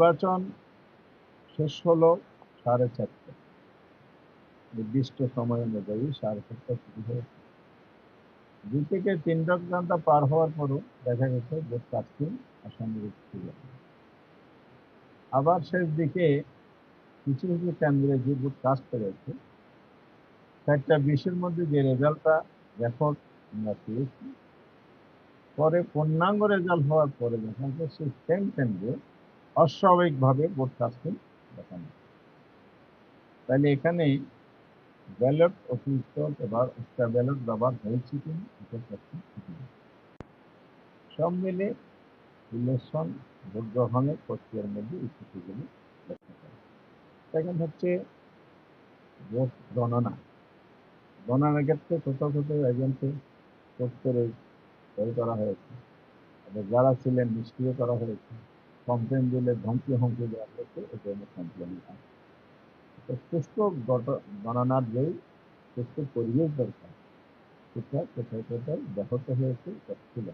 নির্বাচন শেষ হলো সাড়ে চারটে। নির্দিষ্ট সময় অনুযায়ী সাড়ে চারটা শুরু হয়েছে। দুই থেকে তিন ঘণ্টা পার হওয়ার পরও দেখা গেছে ভোট কাটছেন আসামের ছিল। আবার শেষ দিকে কিছু কিছু কেন্দ্রে যে ভোট কাজ করেছে চারটা বিশের মধ্যে যে রেজাল্টটা রেকর্ড আমরা পেয়েছি, পরে পূর্ণাঙ্গ রেজাল্ট হওয়ার পরে দেখা যায় সেই সেম কেন্দ্রে অস্বাভাবিকভাবে ভোট কাস্টিং দেখানো। তাহলে এখানে ব্যালট অতিরিক্ত এবার একটা ব্যালট ব্যবহার হয়েছে কিনা। সব মিলে ইলেকশন ভোট গ্রহণের প্রক্রিয়ার মধ্যে এই ত্রুটিগুলি করা সেকেন্ড হচ্ছে ভোট গণনা। গণনার ক্ষেত্রে কোথাও কোথাও এজেন্টে ভোট করে করা হয়েছে। আবার যারা ছিলেন নিষ্ক্রিয় করা হয়েছে। কমপ্লেন দিলে হুমকি দেওয়া হয়েছে এই ধরনের কমপ্লেন হয় তো সুষ্ঠু গঠ- গণনার যেই সুস্থ পরিবেশ দরকার, সেটা কোথায় কোথায় ব্যাহত হয়েছে ছিল